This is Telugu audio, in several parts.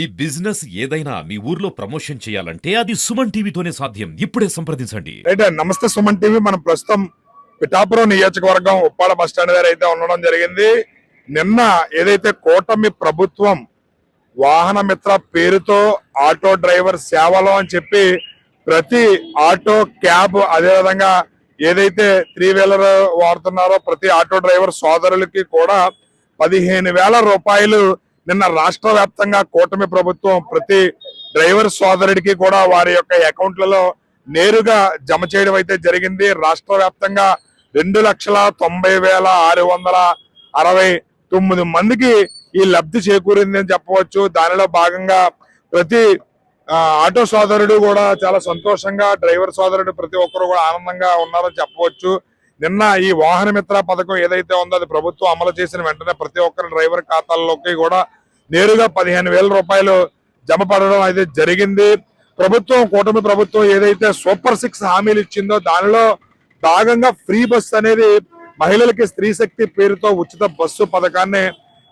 ఈ బిజినెస్ ఏదైనా మీ ఊర్లో ప్రమోషన్ చేయాలంటే అది సుమన్ టీవీతోనే సాధ్యం. ఇప్పుడే సంప్రదించండి. నమస్తే సుమన్ టీవీ. మనం ప్రస్తుతం పిఠాపురం నియోజకవర్గం ఉప్పాడ బస్టాండ్ దగ్గర అయితే ఉండడం జరిగింది. నిన్న ఏదైతే కూటమి ప్రభుత్వం వాహన మిత్ర పేరుతో ఆటో డ్రైవర్ సేవలు అని చెప్పి ప్రతి ఆటో క్యాబ్ అదేవిధంగా ఏదైతే త్రీ వీలర్ వాడుతున్నారో ప్రతి ఆటో డ్రైవర్ సోదరులకి కూడా పదిహేను వేల రూపాయలు నిన్న రాష్ట్ర వ్యాప్తంగా కూటమి ప్రభుత్వం ప్రతి డ్రైవర్ సోదరుడికి కూడా వారి యొక్క అకౌంట్లలో నేరుగా జమ చేయడం అయితే జరిగింది. రాష్ట్ర వ్యాప్తంగా రెండు లక్షల తొంభై వేల ఆరు వందల అరవై తొమ్మిది మందికి ఈ లబ్ధి చేకూరింది అని చెప్పవచ్చు. దానిలో భాగంగా ప్రతి ఆటో సోదరుడు కూడా చాలా సంతోషంగా డ్రైవర్ సోదరుడు ప్రతి ఒక్కరు కూడా ఆనందంగా ఉన్నారని చెప్పవచ్చు. నిన్న ఈ వాహన మిత్ర పథకం ఏదైతే ఉందో అది ప్రభుత్వం అమలు చేసిన వెంటనే ప్రతి ఒక్కరి డ్రైవర్ ఖాతాల్లోకి కూడా నేరుగా పదిహేను వేల రూపాయలు జమ పడడం అయితే జరిగింది. ప్రభుత్వం కూటమి ప్రభుత్వం ఏదైతే సూపర్ సిక్స్ హామీలు ఇచ్చిందో దానిలో భాగంగా ఫ్రీ బస్ అనేది మహిళలకి స్త్రీ శక్తి పేరుతో ఉచిత బస్సు పథకాన్ని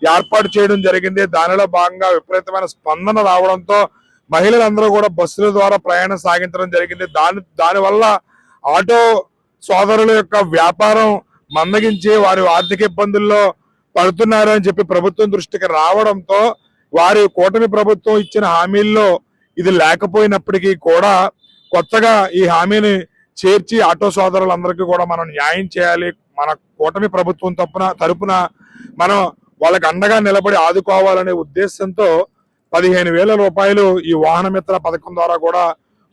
ఏర్పాటు చేయడం జరిగింది. దానిలో భాగంగా విపరీతమైన స్పందన రావడంతో మహిళలందరూ కూడా బస్సుల ద్వారా ప్రయాణం సాగించడం జరిగింది. దాని దానివల్ల ఆటో సోదరుల యొక్క వ్యాపారం మందగించి వారి ఆర్థిక ఇబ్బందుల్లో పడుతున్నారు అని చెప్పి ప్రభుత్వం దృష్టికి రావడంతో వారి కూటమి ప్రభుత్వం ఇచ్చిన హామీల్లో ఇది లేకపోయినప్పటికీ కూడా కొత్తగా ఈ హామీని చేర్చి ఆటో సోదరులందరికీ కూడా మనం న్యాయం చేయాలి. మన కూటమి ప్రభుత్వం తప్పున తరపున మనం వాళ్ళకి అండగా నిలబడి ఆదుకోవాలనే ఉద్దేశంతో పదిహేను వేల రూపాయలు ఈ వాహన మిత్ర పథకం ద్వారా కూడా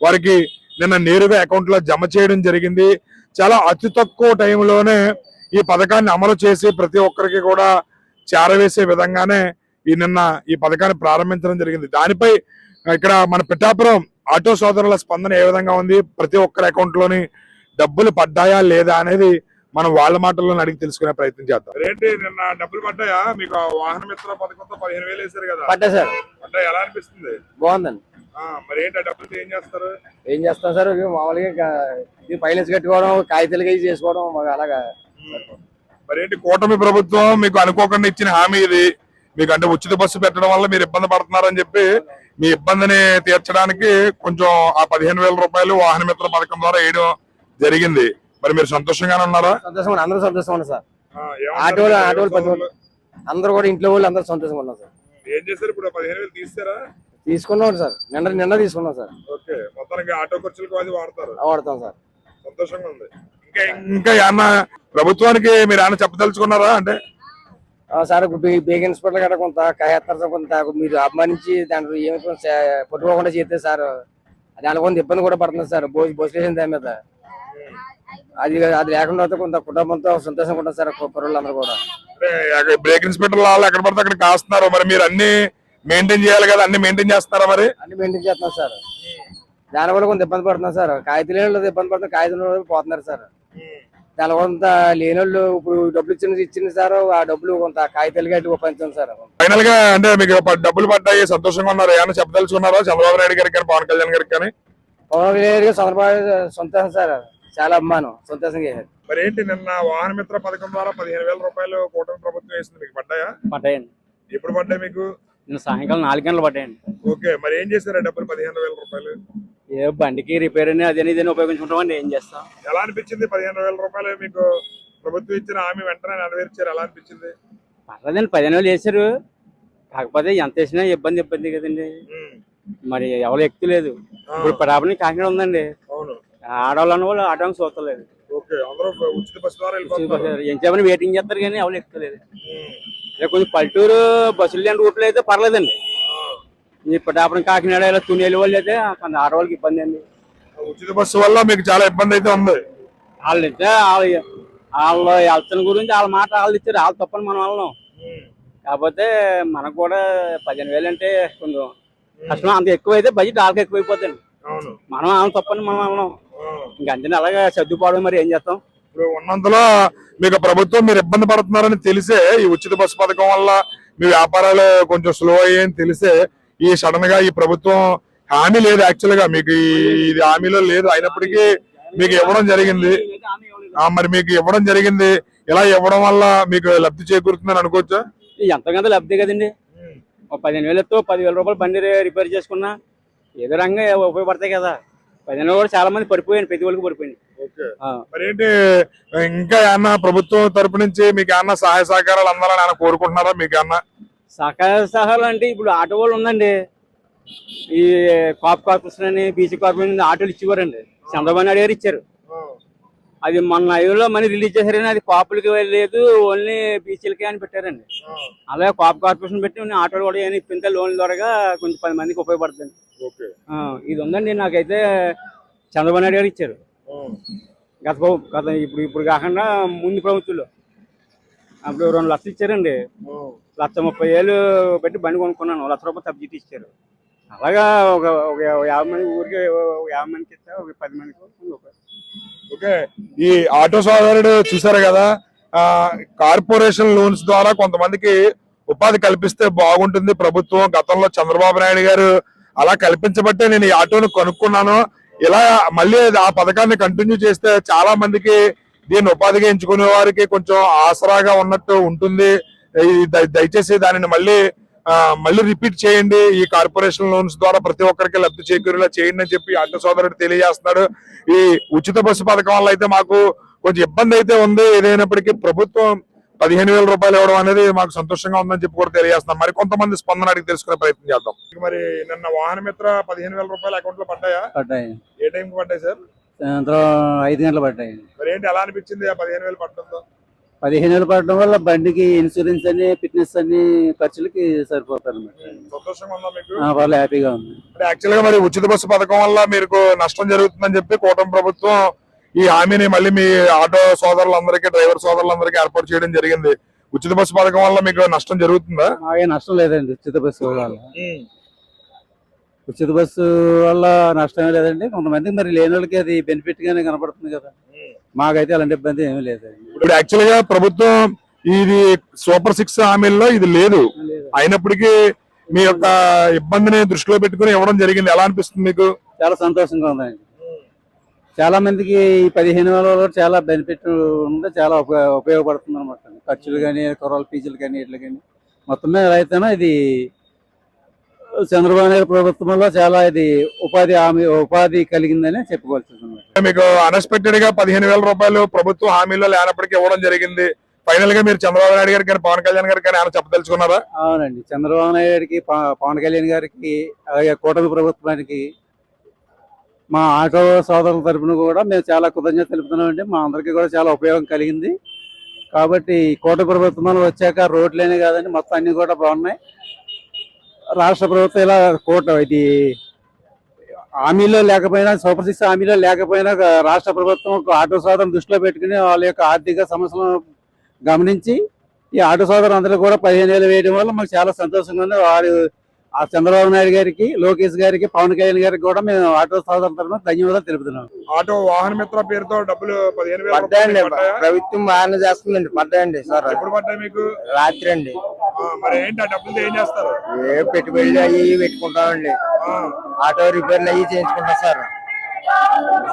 వారికి నిన్న నేరుగా అకౌంట్లో జమ చేయడం జరిగింది. చాలా అతి తక్కువ టైంలోనే ఈ పథకాన్ని అమలు చేసి ప్రతి ఒక్కరికి కూడా చేరవేసే విధంగానే ఈ నిన్న ఈ పథకాన్ని ప్రారంభించడం జరిగింది. దానిపై ఇక్కడ మన పిఠాపురం ఆటో సోదరుల స్పందన ఏ విధంగా ఉంది? ప్రతి ఒక్కరి అకౌంట్లోని డబ్బులు పడ్డాయా లేదా అనేది మనం వాళ్ళ మాటల్లో అడిగి తెలుసుకునే ప్రయత్నం చేద్దాం. ఏంటి నిన్న డబ్బులు పడ్డాయా? మీకు వాహన మిత్ర పథకంతో పదిహేను వేలు వేశారు కదా. పడ్డా సార్. పడ్డాయి? ఎలా అనిపిస్తుంది? బాగుందండి. ఆ, మరి ఏంటి ఆ డబ్బులతో ఏం చేస్తారు? ఏం చేస్తాం సార్? మామూలుగా ఫైనాన్స్ కట్టుకోవడం కాగితాలు గీ చేసుకోవడం అలాగా మరి ఏంటి కూటమి ప్రభుత్వం మీకు అనుకోకుండా ఇచ్చిన హామీ ఇది. మీకు అంటే ఉచిత బస్సు పెట్టడం వల్ల మీరు ఇబ్బంది పడుతున్నారని చెప్పి మీ ఇబ్బందిని తీర్చడానికి కొంచెం ఆ పదిహేను వేల రూపాయలు వాహన మిత్ర పథకం ద్వారా వేయడం జరిగింది. మరి మీరు సంతోషంగానే ఉన్నారా? సంతోషం అందరూ సంతోషం సార్. ఆ, ఏమంటారు ఆటోలు పది? అందరూ కూడా ఇంట్లో వాళ్ళు అందరూ సంతోషంగా ఉన్నారు సార్. ఏం చేశారు ఇప్పుడు పదిహేను వేలు తీస్తారా? తీసుకున్నాం సార్. నిన్న నిన్న తీసుకున్నాం సార్. ఓకే. మొత్తానికి ఆటో ఖర్చులకు అది వాడతారు. వాడతాం సార్. సంతోషంగా ఉంది. ఇంకా ఏమన్నా ప్రభుత్వానికి మీరు ఏమన్నా చెప్పదలుచుకున్నారా అంటే? సార్ బేగ్ ఇన్స్పెక్టర్ గట్రా కొంత సార్ కొంత మీరు అభిమానించి దాంట్లో ఏమి పట్టుకోకుండా చేస్తే సార్ దాని కొంత ఇబ్బంది కూడా పడుతుంది సార్ బస్ స్టేషన్ దాని మీద. అది అది లేకుండా అయితే కొంత కుటుంబంతో సంతోషంగా ఉంటుంది సార్ కుర్రోళ్ళందరూ కూడా. బ్రేక్ ఇన్స్పెక్టర్ వాళ్ళు ఎక్కడ పడితే అక్కడ కాస్తున్నారు మరి మీరు అన్ని మెయింటైన్ చేయాలి కదా అన్ని మెయింటైన్ చేస్తున్నారా మరి? అన్ని మెయింటైన్ చేస్తున్నాం సార్. దానివల్ల కొంత ఇబ్బంది పడుతున్నాం సార్ కాగితం లేని వాళ్ళు ఇబ్బంది పడుతున్నారు కాగితం లేని వాళ్ళు పోతున్నారు సార్. కొంత లేని వాళ్ళు ఇప్పుడు డబ్బులు ఇచ్చిన ఇచ్చింది సార్ ఆ డబ్బులు కొంత కాగితాలు గట్టి ఉపయోగించాం సార్. ఫైనల్గా అంటే మీకు డబ్బులు పడ్డాయి సంతోషంగా ఉన్నారు. ఏమైనా చెప్పదలుచుకున్నారా? చంద్రబాబు నాయుడు గారికి కానీ పవన్ కళ్యాణ్ గారికి కానీ? పవన్ కళ్యాణ్ గారు చంద్రబాబు సంతోషం సార్. చాలా అభిమానం సంతోషంగా చేశారు. మరి ఏంటి నిన్న వాహన మిత్ర పథకం ద్వారా పదిహేను వేల రూపాయలు కూటమి ప్రభుత్వం వేసింది మీకు? పడ్డాయా? పడ్డాయండి. ఎప్పుడు పడ్డాయి మీకు? నిన్న సాయంకాలం నాలుగు గంటలు పడ్డాయండి. ఓకే మరి ఏం చేశారు డబ్బులు పదిహేను వేల రూపాయలు? ఏ బండికి రిపేర్ అని అదని ఇదని ఉపయోగించుకుంటామండి ఏం చేస్తాం? ఎలా అనిపించింది? పదిహేను వేల రూపాయలు మీకు ప్రభుత్వం ఇచ్చిన హామీ వెంటనే నెరవేర్చారు. ఎలా అనిపించింది? పర్లేదండి పదిహేను వేలు వేసారు కాకపోతే ఎంత వేసినా ఇబ్బంది ఇబ్బంది కదండి. మరి ఎవరు ఎక్కులేదు ఆ, ఇప్పుడు ప్రాబ్లం కాకినాడ ఉందండి. అవును. ఆడవాళ్ళు అన్న వాళ్ళు ఆడవాళ్ళని చూస్తలేదు. ఏం చెప్పని వెయిటింగ్ చేస్తారు కానీ ఎవరు ఎక్కులేదు కొంచెం పల్లెటూరు బస్సులు లేని రూట్లు అయితే పర్లేదండి. ఈ పిఠాపురం కాకినాడ ఇలా తునేలు వాళ్ళు అయితే కొంత ఆడవాళ్ళకి ఇబ్బంది అండి ఉచిత బస్సు వల్ల మీకు చాలా ఇబ్బంది అయితే ఉంది. వాళ్ళు వాళ్ళు వాళ్ళు వెళ్తున్న గురించి వాళ్ళ మాట వాళ్ళు ఇచ్చారు వాళ్ళు తప్పని మనం వాళ్ళం. కాకపోతే మనకు కూడా పదిహేను వేలు అంటే కొంచెం కష్టం. అంత ఎక్కువ అయితే బడ్జెట్ వాళ్ళకి ఎక్కువైపోతుంది మనం ఆమె తప్పని మనం. ఇంక అంతే అలాగే సర్దుకోవడం మరి ఏం చేస్తాం? ఇప్పుడు ఉన్నంతలో మీకు ప్రభుత్వం మీరు ఇబ్బంది పడుతున్నారని తెలిసే ఈ ఉచిత బస్సు పథకం వల్ల మీ వ్యాపారాలు కొంచెం స్లో అయ్యాయని తెలిసే ఈ సడన్గా ఈ ప్రభుత్వం హామీ లేదు యాక్చువల్గా. మీకు ఇది హామీలో లేదు. అయినప్పటికీ మీకు ఇవ్వడం జరిగింది. మరి మీకు ఇవ్వడం జరిగింది. ఇలా ఇవ్వడం వల్ల మీకు లబ్ధి చేకూరుతుందని అనుకోవచ్చా? ఎంతకంత లబ్ధి కదండి. పదిహేను వేలు ఎత్తు పదివేల రూపాయలు బండి రిపేర్ చేసుకున్నా ఏదో రంగా ఉపయోగపడతాయి కదా. పదిహేను వేలు కూడా చాలా మంది పడిపోయాను ప్రతి ఒక్కరికి పడిపోయింది. మరేంటి ఇంకా ఏమన్నా ప్రభుత్వం తరపు నుంచి మీకు ఏమన్నా సహాయ సహకారాలు అందాలని ఆయన కోరుకుంటున్నారా మీకు ఏమన్నా? సహకార సహాయాలు అంటే ఇప్పుడు ఆటో వాళ్ళు ఉందండి. ఈ కాప్ కార్పొరేషన్ అని బీసీ కార్పొరేషన్ ఆటోలు ఇచ్చేవారండి. చంద్రబాబు నాయుడు గారు ఇచ్చారు. అది మొన్న ఐదులో మనీ రిలీజ్ చేశారని అది కాపులకి లేదు ఓన్లీ బీసీలకే అని పెట్టారండి. అలాగే కాప్ కార్పొరేషన్ పెట్టి ఆటోలు కూడా ఏమైనా ఇప్పింతే లోన్ ద్వారా కొంచెం పది మందికి ఉపయోగపడుతుంది. ఇది ఉందండి నాకైతే చంద్రబాబు నాయుడు గారు ఇచ్చారు. గత గత ఇప్పుడు ఇప్పుడు కాకుండా ముందు ప్రభుత్వంలో. అప్పుడు రెండు లక్షలు ఇచ్చారండి. లక్ష ముప్పై వేలు పెట్టి బండి కొనుక్కున్నాను. లక్ష రూపాయలు సబ్సిడీ ఇచ్చారు. అలాగా ఒక ఒక యాభై మంది ఊరికి యాభై మందికి ఇస్తే ఒక పది మందికి ఓకే. ఈ ఆటో సోదరుడు చూసారు కదా? కార్పొరేషన్ లోన్స్ ద్వారా కొంతమందికి ఉపాధి కల్పిస్తే బాగుంటుంది. ప్రభుత్వం గతంలో చంద్రబాబు నాయుడు గారు అలా కల్పించబట్టే నేను ఈ ఆటోను కొనుక్కున్నాను. ఇలా మళ్ళీ ఆ పథకాన్ని కంటిన్యూ చేస్తే చాలా మందికి దీన్ని ఉపాధిగా ఎంచుకునే వారికి కొంచెం ఆసరాగా ఉన్నట్టు ఉంటుంది. దయచేసి దానిని మళ్ళీ మళ్ళీ రిపీట్ చేయండి. ఈ కార్పొరేషన్ లోన్స్ ద్వారా ప్రతి ఒక్కరికి లబ్ధి చేకూరేలా చేయండి అని చెప్పి ఆటో సోదరుడు తెలియజేస్తున్నాడు. ఈ ఉచిత బస్సు పథకం వల్ల అయితే మాకు కొంచెం ఇబ్బంది అయితే ఉంది. ఏదైనప్పటికీ ప్రభుత్వం పదిహేను వేల రూపాయలు ఇవ్వడం అనేది మాకు సంతోషంగా ఉందని చెప్పి కూడా తెలియజేస్తున్నాం మరి కొంతమంది స్పందన అడిగి తెలుసుకునే ప్రయత్నం చేద్దాం. మరి నిన్న వాహన మిత్ర పదిహేను వేల రూపాయలు అకౌంట్లో పడ్డాయా? పడ్డాయి. ఏ టైం కి పడ్డాయి సార్? సాయంత్రం ఐదు గంటలు పడ్డాయి. మరి ఏంటి ఎలా అనిపించింది? ఆ పదిహేను వేలు పట్టడంతో పదిహేను వేలు పడడం వల్ల బండికి ఇన్సూరెన్స్ అని ఫిట్నెస్ అని ఖర్చులకి సరిపోతారు సంతోషంగా ఉందా మీకు? వాళ్ళు హ్యాపీగా ఉంది. అంటే యాక్చువల్గా మరి ఉచిత బస్సు పథకం వల్ల మీకు నష్టం జరుగుతుందని చెప్పి కూటమి ప్రభుత్వం ఈ హామీని మళ్ళీ మీ ఆటో సోదరులందరికీ డ్రైవర్ సోదరులందరికీ ఏర్పాటు చేయడం జరిగింది. ఉచిత బస్సు పథకం వల్ల మీకు నష్టం జరుగుతుందా? నష్టం లేదండి ఉచిత బస్సు వల్ల. ఉచిత బస్సు వల్ల నష్టమే లేదండి. కొంతమందికి మరి లేని వాళ్ళకి అది బెనిఫిట్ గానే కనపడుతుంది కదా. మాకైతే అలాంటి ఇబ్బంది ఏమీ లేదండి ఇప్పుడు యాక్చువల్గా ప్రభుత్వం ఇది సూపర్ సిక్స్ హామీల్లో ఇది లేదు. అయినప్పటికీ మీ యొక్క ఇబ్బందిని దృష్టిలో పెట్టుకుని ఇవ్వడం జరిగింది. ఎలా అనిపిస్తుంది మీకు? చాలా సంతోషంగా ఉందండి. చాలా మందికి ఈ పదిహేను వేల చాలా బెనిఫిట్ ఉంది చాలా ఉపయోగ ఉపయోగపడుతుంది అనమాట ఖర్చులు కానీ కుర్రాల ఫీజులు కానీ ఇట్లా కానీ మొత్తం మీద అయితేనో ఇది చంద్రబాబు నాయుడు ప్రభుత్వంలో చాలా ఇది ఉపాధి హామీ ఉపాధి కలిగిందని అనమాట మీకు అన్ఎక్స్పెక్టెడ్గా పదిహేను వేల రూపాయలు ప్రభుత్వం హామీలో లేనప్పటికీ ఇవ్వడం జరిగింది. ఫైనల్గా మీరు చంద్రబాబు నాయుడు గారికి కానీ పవన్ కళ్యాణ్ గారికి కానీ చెప్పదలుచుకున్నారా? అవునండి. చంద్రబాబు నాయుడు గారికి పవన్ కళ్యాణ్ గారికి అలాగే కూటమి ప్రభుత్వానికి మా ఆటో సోదరుల తరపున కూడా మేము చాలా కృతజ్ఞత తెలుపుతున్నామండి. మా అందరికీ కూడా చాలా ఉపయోగం కలిగింది. కాబట్టి ఈ కూటమి ప్రభుత్వం వచ్చాక రోడ్లేనే కాదండి మొత్తం అన్ని కూడా బాగున్నాయి. రాష్ట్ర ప్రభుత్వం ఇలా కోట ఇది. హామీలో లేకపోయినా సూపర్ సిక్స్ హామీలో లేకపోయినా రాష్ట్ర ప్రభుత్వం ఆటో సోదరులను దృష్టిలో పెట్టుకుని వాళ్ళ యొక్క ఆర్థిక సమస్యలను గమనించి ఈ ఆటో సోదరు అందరూ కూడా పదిహేను వేలు వేయడం వల్ల మాకు చాలా సంతోషంగా ఉంది. వారు ఆ చంద్రబాబు నాయుడు గారికి లోకేష్ గారికి పవన్ కళ్యాణ్ గారికి కూడా మేము ఆటో సోదరుల తరఫున ధన్యవాదాలు తెలుపుతున్నాం. ఆటో వాహన మిత్ర పేరుతో డబ్బులు పదిహేను వేల పడ్డాయండి? ప్రభుత్వం బాగానే చేస్తుందండి పడ్డాయండి సార్. ఎప్పుడు పడ్డాయి మీకు? రాత్రి అండి. మరి ఏంటి ఆ డబ్బులతో ఏం చేస్తారు? ఏ పెట్టుబడులు అవి పెట్టుకుంటామండి. ఆ, ఆటో రిపేర్లు అవి చేయించుకుంటాం సార్.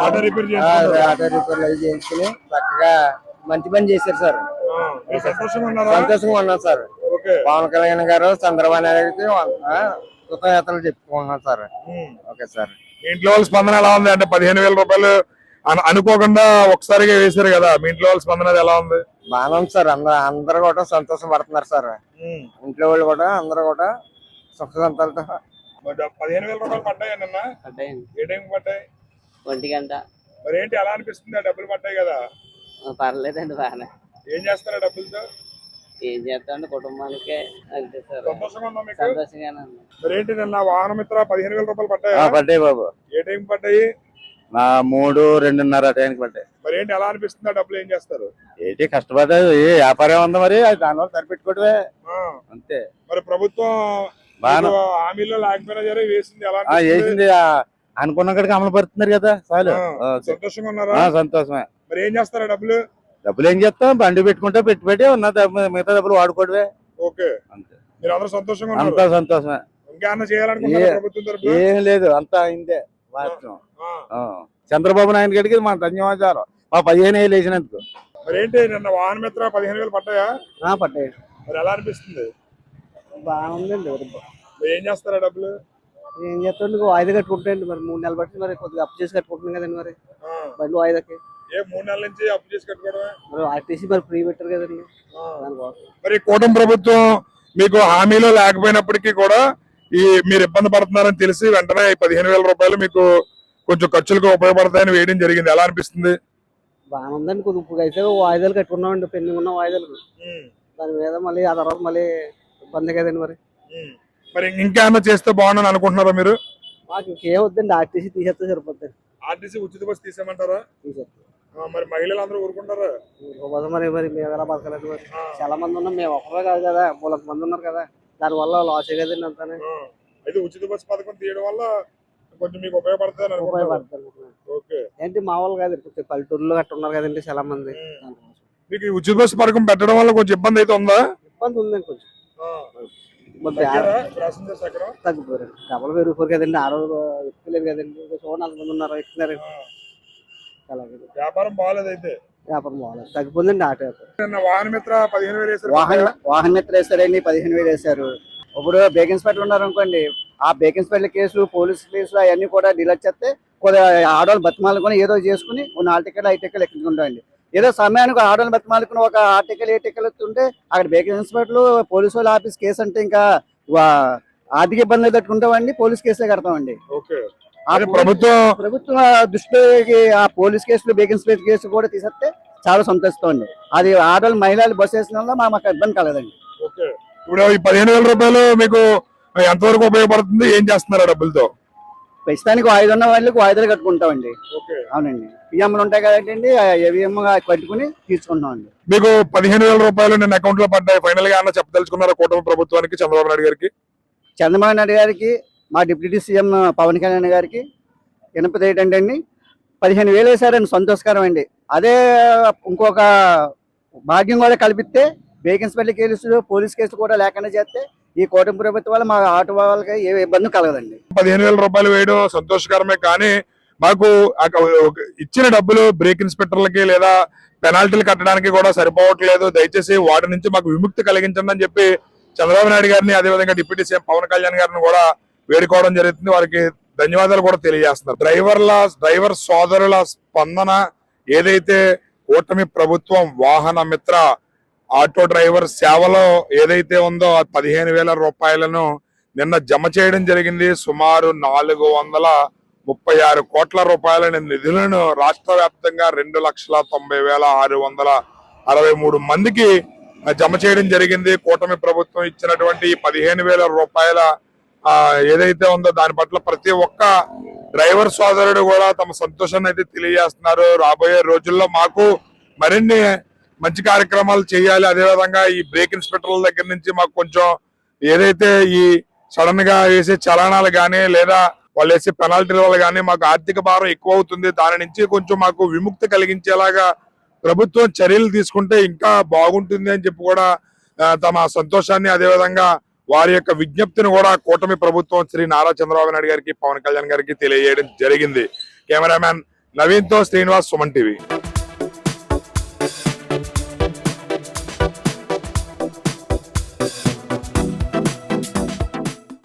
ఆటో రిపేర్ ఆటో రిపేర్లు అవి చేయించుకుని చక్కగా మంచి పని చేశారు సార్. సంతోషంగా ఉన్నారా? సంతోషంగా ఉన్నాం సార్. పవన్ కళ్యాణ్ గారు చంద్రబాబు నాయుడు కృతజ్ఞతలు చెప్పుకున్నాం సార్. Okay sir. ఇంట్లో వాళ్ళ స్పందన ఎలా ఉంది? అంటే పదిహేను వేల రూపాయలు అను- అనుకోకుండా ఒకసారిగా వేశారు కదా మీ ఇంట్లో వాళ్ళ స్పందన అది ఎలా ఉంది? ఉంది సార్. అందరూ అందరూ కూడా సంతోషం పడుతున్నారు సార్. ఇంట్లో వాళ్ళు కూడా అందరూ కూడా సుఖ సంతాలతో పదిహేను వేల రూపాయలు పడ్డాయి నిన్న? ఏ టైం పడ్డాయి? ఒంటి గంట. మరి ఏంటి ఎలా అనిపిస్తుంది ఆ డబ్బులు పడ్డాయి కదా? పర్లేదండి బాగానే. ఏం చేస్తారు డబ్బులతో? ఏం చేస్తామండి కుటుంబానికి అంతే సార్. సంతోషంగా ఉందా మీకు? సంతోషంగానే ఉంది. మరి ఏంటి నిన్న వాహన మిత్ర పదిహేను వేల రూపాయలు పడ్డాయా? పడ్డాయి బాబు. ఏ టైం పడ్డాయి? నా మూడు రెండున్నర టైంకి పడ్డాయి. మరి ఏంటి ఎలా అనిపిస్తుంది డబ్బులు ఏం చేస్తారు? ఏంటి కష్టపడ్డాయి ఏ వ్యాపారం ఉంది మరి అది దానివల్ల సరిపెట్టుకోవడమే. ఆ, అంతే. మరి ప్రభుత్వం బాగా మీకు హామీలో లేకపోయినా వేసింది ఎలా? వేసింది. అనుకున్న కాడికి అమలు పడుతున్నారు కదా చాలు. సంతోషంగా ఉన్నారా? ఆ, సంతోషమే. మరి ఏం చేస్తారు డబ్బులు? డబ్బులు ఏం చేస్తాం? బండి పెట్టుకుంటే పెట్టి పెట్టి ఉన్న డబ్బు- మిగతా డబ్బులు వాడుకోవడమే. ఓకే. అంతే. మీరు అందరూ సంతోషంగా ఉన్నారు. అంతా సంతోషమే. చేయాలనుకుంటున్నారా ఏ- ప్రభుత్వం తరపున? ఏం లేదు అంతా అయిందే వాస్తవం. ఆ, ఆ. చంద్రబాబు నాయుడు గారికి మా ధన్యవాదాలు. మా పదిహేను వేలు వేసినందుకు. మరి ఏంటి నిన్న వాహన మిత్ర పదిహేను వేలు పడ్డాయా? మరి ఎలా అనిపిస్తుంది? మరి ఏం చేస్తారా డబ్బులు? ఏం చేస్తాండి? వాయిదా కట్టుకుంటాండి మరి. మూడు నెలలు బట్టి మరి. కొద్దిగా అప్పు చేసి కట్టుకుంటున్నాం కదండి మరి. ఆ, బండి వాయిదాకి. ఏ మూడు నెలల నుంచి అప్పు చేసి కట్టుకోవడమే? మరి ఆర్టీసీ మరి ఫ్రీ పెట్టారు కదండి. మరి కూటమి ప్రభుత్వం మీకు హామీలో లేకపోయినప్పటికీ కూడా ఈ మీరు ఇబ్బంది పడుతున్నారని తెలిసి వెంటనే పదిహేను వేల రూపాయలు మీకు కొంచెం ఖర్చులకు ఉపయోగపడతాయని వేయడం జరిగింది. ఎలా అనిపిస్తుంది? బాగా ఉందండి. కొద్దిగా ఇప్పుడు అయితే వాయిదాలు కట్టుకున్నామండి. పెండింగ్ ఉన్న వాయిదాలు. దాని మీద మళ్ళీ ఆ తర్వాత మళ్ళీ ఇబ్బంది కదండి మరి. మరి ఇంకేమన్నా చేస్తే బాగుండని అనుకుంటున్నారా మీరు? మాకు ఇంకేం వద్దండి. ఆర్టీసీ తీసేస్తే సరిపోతుంది ఆర్టీసీ ఉచిత బస్సు తీసేయమంటారా? తీసేస్తే. ఆ, మరి మహిళలు అందరూ ఊరుకుంటారా? ఊరుకోపోతే మరి మరి మేము ఎలా బతకలేదు మరి చాలా మంది ఉన్నాం మేము ఒక్కరే కాదు కదా మూలకు మంది ఉన్నారు కదా. దానివల్ల లాస్ కదండి అంతానే అయితే ఉచిత బస్సు పథకం తీయడం వల్ల కొంచెం మీకు ఉపయోగపడుతుంది ఉపయోగపడుతుంది. ఓకే. ఏంటి మా వాళ్ళు కాదు కొంచెం పల్లెటూరులో గట్ట ఉన్నారు కదండి చాలా మంది. మీకు ఈ ఉచిత బస్సు పథకం పెట్టడం వల్ల కొంచెం ఇబ్బంది అయితే ఉందా? ఇబ్బంది ఉందండి కొంచెం. తగ్గిపోయారు. డబ్బులు పెరిగిపోరు కదండి ఆ రోజు ఎక్కులేదు కదండి. చూడండి నాలుగు మంది ఉన్నారు ఎక్కుతున్నారు అలాగే. వ్యాపారం బాగాలేదు అయితే? వ్యాపారం బాగాలేదు. తగ్గిపోయిందండి ఆటో వ్యాపారం నిన్న వాహన మిత్ర పదిహేను వేలు వేశారు. వాహన వాహన మిత్ర వేస్తారండి పదిహేను వేలు వేశారు. ఇప్పుడు బేక్ ఇన్స్పెక్టర్ ఉన్నారు అనుకోండి ఆ బేక్ ఇన్స్పెక్టర్ కేసు పోలీస్ కేసులు అవన్నీ కూడా డిలీట్ చేస్తే కొద్దిగా ఆడవాళ్ళు బతిమాలుకొని ఏదో చేసుకుని ఓ నాలుగు టికెట్లు ఐదు టికెట్లు ఎక్కించుకుంటామండి ఏదో సమయానికి ఆడవాళ్ళు బతిమాలుకుని ఒక ఆరు టికెట్లు ఏ టికెట్లు ఎత్తుంటే అక్కడ బేక్ ఇన్స్పెక్టర్లు పోలీసు వాళ్ళ ఆఫీస్ కేసు అంటే ఇంకా ఆర్థిక ఇబ్బందులు తట్టుకుంటామండి పోలీస్ కేసులే కడతామండి. ఓకే. ప్రభుత్వం ప్రభుత్వం దృష్టికి ఆ పోలీస్ కేసులు బేక్ ఇన్స్పెక్టర్ కేసు కూడా తీసేస్తే చాలా సంతోషిస్తామండి అది ఆడవాళ్ళు మహిళలు బస్సు వేసిన వల్ల మాకు ఇబ్బంది కలదండి. ఇప్పుడు ఈ పదిహేను వేల రూపాయలు మీకు ఎంతవరకు ఉపయోగపడుతుంది? ఏం చేస్తున్నారు ఆ డబ్బులతో? ప్రస్తుతానికి వాయిదా ఉన్న వాళ్ళకి వాయిదాలు కట్టుకుంటామండి. ఓకే. అవునండి. పిఎంలు ఉంటాయి కదండి ఏవిఎం కట్టుకుని తీసుకుంటామండి మీకు పదిహేను వేల రూపాయలు నేను అకౌంట్లో పడ్డాయి. ఫైనల్గా అన్న చెప్పదలుచుకున్నారా కూటమి ప్రభుత్వానికి చంద్రబాబు నాయుడు గారికి? చంద్రబాబు నాయుడు గారికి మా డిప్యూటీ సీఎం పవన్ కళ్యాణ్ గారికి వినపది ఏంటంటే అండి పదిహేను వేలు వేశారండి సంతోషకరం అండి. అదే ఇంకొక భాగ్యం కూడా కల్పిస్తే వేకెన్స్పల్లి కేసులు పోలీస్ కేసులు కూడా లేకుండా చేస్తే ఈ కూటమి ప్రభుత్వం వల్ల మా ఆటో వాళ్ళకి ఏ ఇబ్బంది కలగదండి. పదిహేను వేల రూపాయలు వేయడం సంతోషకరమే కానీ మాకు ఇచ్చిన డబ్బులు బ్రేక్ ఇన్స్పెక్టర్లకి లేదా పెనాల్టీలు కట్టడానికి కూడా సరిపోవట్లేదు. దయచేసి వాటి నుంచి మాకు విముక్తి కలిగించండి అని చెప్పి చంద్రబాబు నాయుడు గారిని అదేవిధంగా డిప్యూటీ సీఎం పవన్ కళ్యాణ్ గారిని కూడా వేడుకోవడం జరుగుతుంది. వారికి ధన్యవాదాలు కూడా తెలియజేస్తున్నారు. డ్రైవర్ల డ్రైవర్ సోదరుల స్పందన ఏదైతే కూటమి ప్రభుత్వం వాహన మిత్ర ఆటో డ్రైవర్ సేవలో ఏదైతే ఉందో పదిహేను వేల రూపాయలను నిన్న జమ చేయడం జరిగింది. సుమారు నాలుగు వందల ముప్పై ఆరు కోట్ల రూపాయల నిధులను రాష్ట్ర వ్యాప్తంగా రెండు లక్షల తొంభై వేల ఆరు వందల అరవై మూడు మందికి జమ చేయడం జరిగింది. కూటమి ప్రభుత్వం ఇచ్చినటువంటి పదిహేను వేల రూపాయల ఏదైతే ఉందో దాని పట్ల ప్రతి ఒక్క డ్రైవర్ సోదరుడు కూడా తమ సంతోషాన్ని అయితే తెలియజేస్తున్నారు. రాబోయే రోజుల్లో మాకు మరిన్ని మంచి కార్యక్రమాలు చేయాలి. అదేవిధంగా ఈ బ్రేక్ ఇన్స్పెక్టర్ల దగ్గర నుంచి మాకు కొంచెం ఏదైతే ఈ సడన్గా వేసే చలనాలు కానీ లేదా వాళ్ళు వేసే పెనాల్టీల వల్ల కానీ మాకు ఆర్థిక భారం ఎక్కువ అవుతుంది దాని నుంచి కొంచెం మాకు విముక్తి కలిగించేలాగా ప్రభుత్వం చర్యలు తీసుకుంటే ఇంకా బాగుంటుంది అని చెప్పి కూడా తమ సంతోషాన్ని అదేవిధంగా వారి యొక్క విజ్ఞప్తిని కూడా కూటమి ప్రభుత్వం శ్రీ నారా చంద్రబాబు నాయుడు గారికి పవన్ కళ్యాణ్ గారికి తెలియజేయడం జరిగింది. కెమెరామ్యాన్ నవీన్తో శ్రీనివాస్ సుమన్ టీవీ.